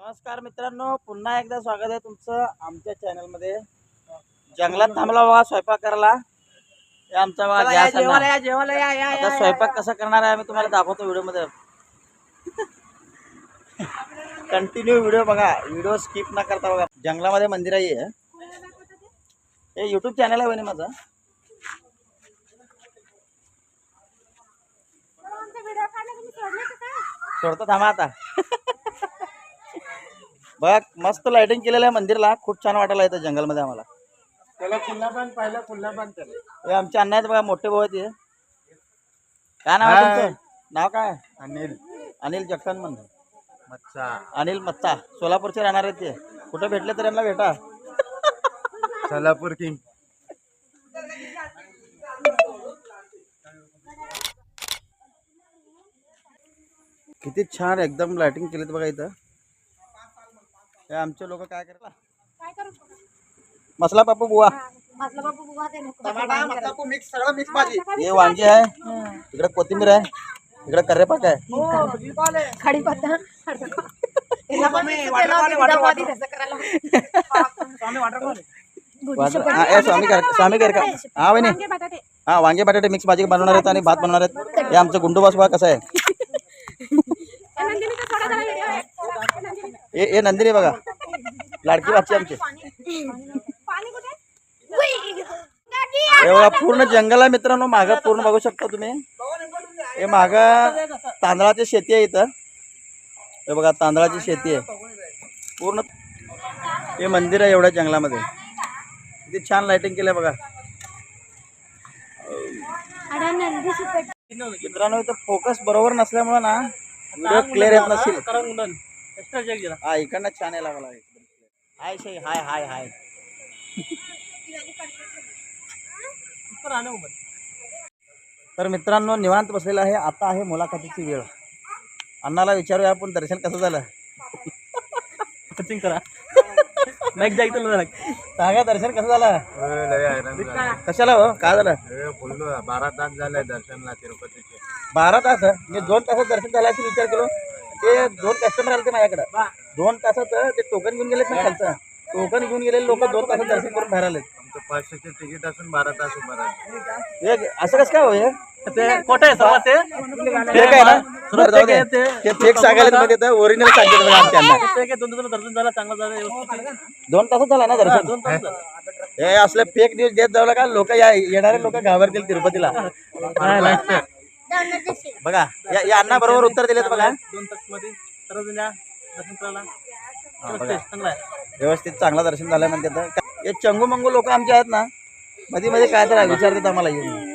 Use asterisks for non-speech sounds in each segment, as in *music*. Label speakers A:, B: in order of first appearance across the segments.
A: नमस्कार मित्रांनो पुन्हा एकदा स्वागत आहे तुमचं आमच्या चॅनलमध्ये. जंगलात थांबला बघा स्वयंपाक करायला हे आमचा बघा गॅस आणला. आता स्वयंपाक कसा करणार आहे आम्ही तुम्हाला दाखवतो व्हिडिओमध्ये कंटिन्यू व्हिडिओ बघा. व्हिडिओ स्किप न करता बघा. जंगलामध्ये मंदिर आहे हे. हे युट्यूब चॅनल आहे म्हणे माझं. सोडतो थांबा आता. बघा मस्त लाइटिंग केलेलं आहे मंदिरला. खूप छान वाटायला येतं जंगलमध्ये आम्हाला.
B: त्याला पुन्हा बांध पाहिलं पुन्हा बांध त्याला.
A: हे आमचे अण्णा आहेत बघा मोठे भाऊ आहेत हे. काय नाव आहे
B: हाय.
A: तुमचं? नाव काय?
B: अनिल.
A: अनिल जगतान म्हण
B: मच्छा
A: अनिल मत्ता. सोलापूरचे राहणार आहेत ते. कुठे भेटले तर यांना भेटा.
B: सोलापूर किंग.
A: किती छान एकदम लाइटिंग केलीत बघा इथं. आमचे लोक काय करतात मसला पापू बुवा.
B: मिक्स सगळं मिक्स भाजी.
A: हे वांगी आहे इकडे कोथिंबीर आहे इकडे करेपाक आहे.
C: खाडीपत्ता
A: वाजवा- हा, ए, स्वामी कर स्वामी कर का? हा वहिनी. हा वांगे बटाटे मिक्स भाजी बनवणार आहेत आणि भात बनवणार आहेत. हे आमचं गुंडू बस बघा कसं आहे? हे हे नंदिनी बघा. लाडकी बाची आमची. एवढा पूर्ण जंगल आहे मित्रांनो मागं पूर्ण बघू शकता तुम्ही. हे माग तांदळाची शेती आहे इथं. हे बघा तांदळाची शेती आहे. पूर्ण हे मंदिर आहे एवढ्या जंगलामध्ये. किती छान लाइटिंग केलं बघा. मित्रांनो इथं फोकस बरोबर नसल्यामुळं ना व्हिडिओ क्लिअर येत नसेल. हा इकडनं छान यायला मला हाय शे हाय हाय हाय. तर मित्रांनो निवांत बसलेला आहे. आता आहे मुलाखतीची वेळ. अण्णाला विचारूया आपण दर्शन कसं झालं? करा. सांगा दर्शन कसं झालं? कशाला हो? काय झालं?
B: फुल बारा तास झाले दर्शनला तिरुपतीचे.
A: बारा तास? मी दोन तासात दर्शन झालं असे विचार केलो ते दोन कस्टमर आले ते माझ्याकडे. दोन तासात ते टोकन घेऊन गेलेत ना खालचं. टोकन घेऊन गेलेले लोक दोन तासात दर्शन करून बाहेर आलेत.
B: आमचं पाचशेचे तिकीट असून बारा तास उभं राहिलं.
A: हे असं कसं काय हो हे?
D: ते खोटं आहे सर्व ते.
A: फेक आहे ना? बरं, जाऊ दे. ते फेक सांगायला मध्ये तर ओरिजिनल सांगितलं बघा आमच्या
D: दोन दोन दर्शन झालं चांगलं झालं व्यवस्थित.
A: दोन तासात झाला ना दर्शन?
D: दोन तास झालं.
A: हे असले फेक न्यूज देत जाऊ का लोक या येणारे लोक घाबरतील तिरुपतीला. बघा या- या अण्णा बरोबर उत्तर दिलेत बघा.
D: दोन तासमध्ये सर्वजण या दर्शन करायला
A: बघा.
D: चांगलं आहे.
A: व्यवस्थित चांगलं दर्शन झालं म्हणते तर. हे चंगू मंगू लोक आमचे आहेत ना मध्ये मध्ये काय तर विचारतात आम्हाला येऊन.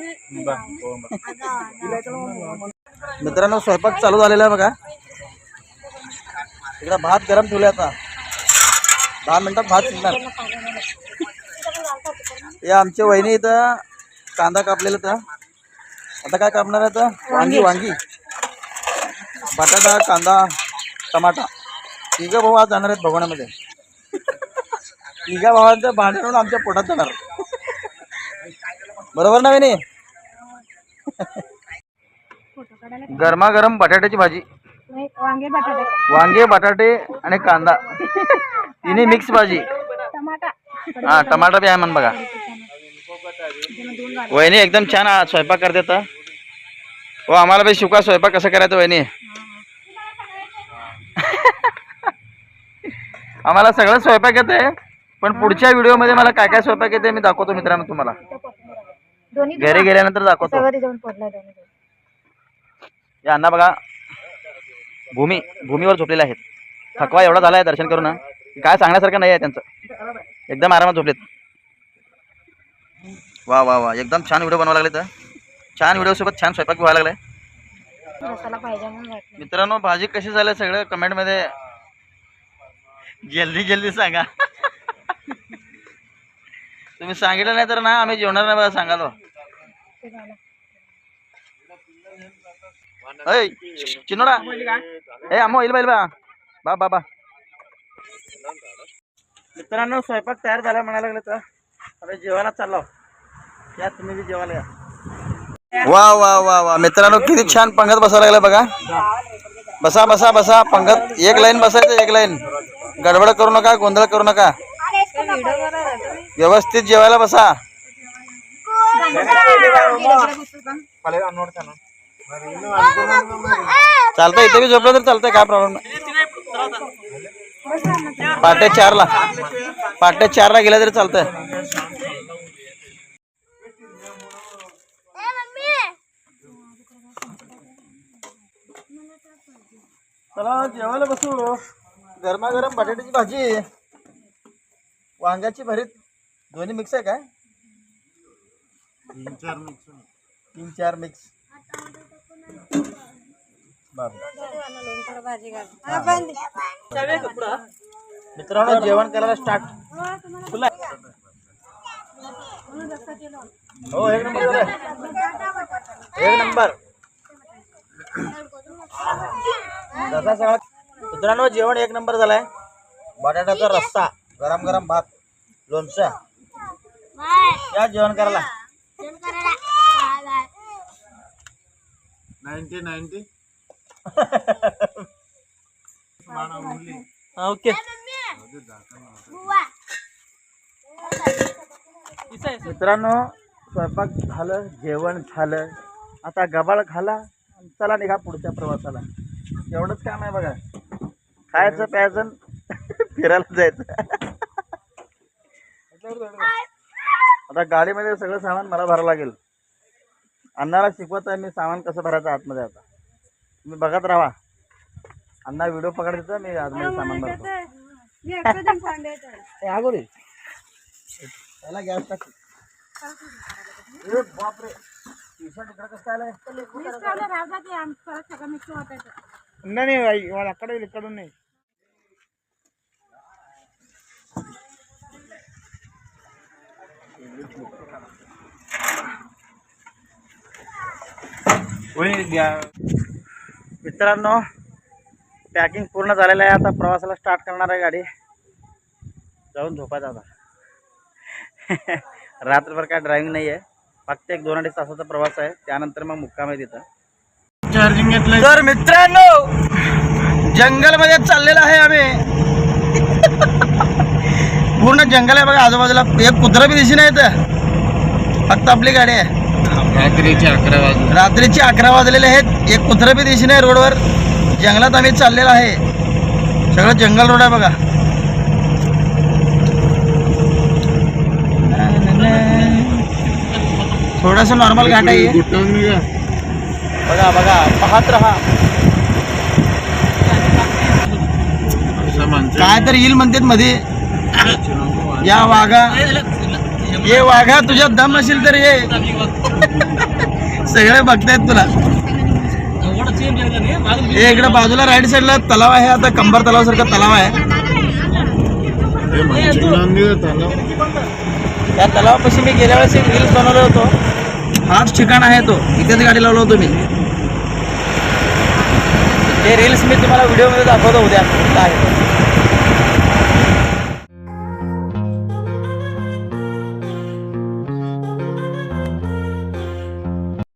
A: मित्रांनो स्वयंपाक चालू झालेला आहे बघा. इकडे भात गरम ठेवले आता. दहा मिनिटात भात शिजणार. हे आमचे वहिनी इथं कांदा कापलेला तर. आता काय कापणार आहे तर? वांगी वांगी. बटाटा कांदा टमाटा. तिघं भाऊ आज जाणार आहेत भगवण्यामध्ये तिघा भावांचं भांडण आमच्या पोटात जाणार. बरोबर ना वहिनी गरमागरम बटाट्याची भाजी.
C: वांगे बटाटे.
A: वांगे बटाटे आणि कांदा. तिन्ही मिक्स भाजी.
C: टमाटा.
A: हा टमाटा बी आहे म्हण बघा. वहिनी एकदम छान स्वयंपाक करते तर हो आम्हाला बी शिका स्वयंपाक कसं करायचं वहिनी? *laughs* आम्हाला सगळं स्वयंपाक येते पण पुढच्या व्हिडिओमध्ये मला काय काय स्वयंपाक येते मी दाखवतो मित्रांनो तुम्हाला. घरी गेल्यानंतर दाखवतो. या अण्णा बघा. भूमी भूमीवर झोपलेले आहेत. थकवा एवढा झाला आहे दर्शन करून काय सांगण्यासारखं नाही आहे त्यांचं. एकदम आरामात झोपलेत. वा वा वा. एकदम छान व्हिडिओ बनवायला लागले तर. छान व्हिडिओ सोबत छान स्वयंपाक व्हायला लागलाय.
C: मसाला पाहिजे म्हणून वाटलं.
A: मित्रांनो भाजी कशी झाली सगळं कमेंटमध्ये जल्दी जल्दी सांगा. तुम्ही सांगितलं नाही तर ना आम्ही जेवणार नाही बघा सांगालो. अय चिनोडा. ए अम्मो येईल बैल बा. बा बा बा. मित्रांनो स्वयंपाक तयार झाला म्हणायला लागले तर. आता जेवायला चाललो. या तुम्ही बी जेवायला या. वा वा वा वा. मित्रांनो किती छान पंगत बसायला लागलं बघा. बसा बसा बसा. पंगत एक लाईन बसायचं एक लाईन. गडबड करू नका गोंधळ करू नका. व्यवस्थित जेवायला बसा. चालतंय इथे बी झोपलं तर चालतंय काय प्रॉब्लेम नाही. पहाटे चारला. पहाटे चारला गेला तरी चालतंय. चला जेवायला बसू. गरमागरम बटाट्याची भाजी. वांग्याची भरीत. दोन्ही मिक्स आहे काय?
B: तीन चार मिक्स
A: तीन चार मिक्स मित्रांनो जेवण करायला स्टार्ट तुला हो एक नंबर. एक नंबर. जसा सगळा मित्रांनो जेवण एक नंबर झालाय. बटाट्याचा रस्सा गरम गरम भात लोणचं. या जेवण करायला.
B: Ninety ninety.
D: ओके.
A: मित्रांनो स्वयंपाक झालं जेवण झालं. आता गबाळ खाला. चला निघा पुढच्या प्रवासाला. एवढंच काम आहे बघा. खायचं प्यायचं फिरायला जायचं. आता गाडीमध्ये सगळं सामान मला भरावं लागेल. अण्णाला शिकवत आहे मी सामान कसं भरायचं आतमध्ये आता. तुम्ही बघत राहा. अण्णा व्हिडिओ पकडायचा मी आतमध्ये सामान भरतो. अगोदर त्याला गॅस टाक. बापरे. टी-शर्ट इकडं कसं
D: नाही नाही मला వీళ్ళు ఇక్కడ नाही.
A: मित्रांनो पॅकिंग पूर्ण झालेलं आहे. आता प्रवासाला स्टार्ट करणार आहे गाडी. जाऊन झोपायचं आता *laughs* रात्रभर काय ड्रायव्हिंग नाही आहे फक्त एक दोन अडीच तासाचा प्रवास आहे. त्यानंतर मग मुक्काम आहे तिथं.
B: चार्जिंग घेतलं
A: तर मित्रांनो जंगलमध्ये चाललेलं आहे आम्ही. पूर्ण जंगल आहे बघा आजूबाजूला एक कुत्रा बी दिशी नाही तर फक्त आपली गाडी आहे.
B: रात्रीचे अकरा वाजले.
A: रात्रीचे अकरा वाजलेले आहेत. एक कुत्रा बी दिशी नाही रोडवर. जंगलात आम्ही चाललेलो आहे. सगळं जंगल रोड आहे बघा. थोडस नॉर्मल घाट आहे. बघा बघा पाहत राहा. काय तर येईल म्हणतात मध्ये. या वाघा. ये वाघा तुझ्यात दम नसेल तर ये. सगळे बघतायत तुला. हे इकडे बाजूला राईट साईडला तलाव आहे आता कंबर तलाव सारखा तलाव. आहे त्या तलावापाशी मी गेल्या वेळेस एक रील्स बनवलं होतो. हाच ठिकाण आहे तो. इथेच गाडी लावलो होतो मी ते रील्स मी तुम्हाला व्हिडिओमध्ये दाखवतो उद्या. काय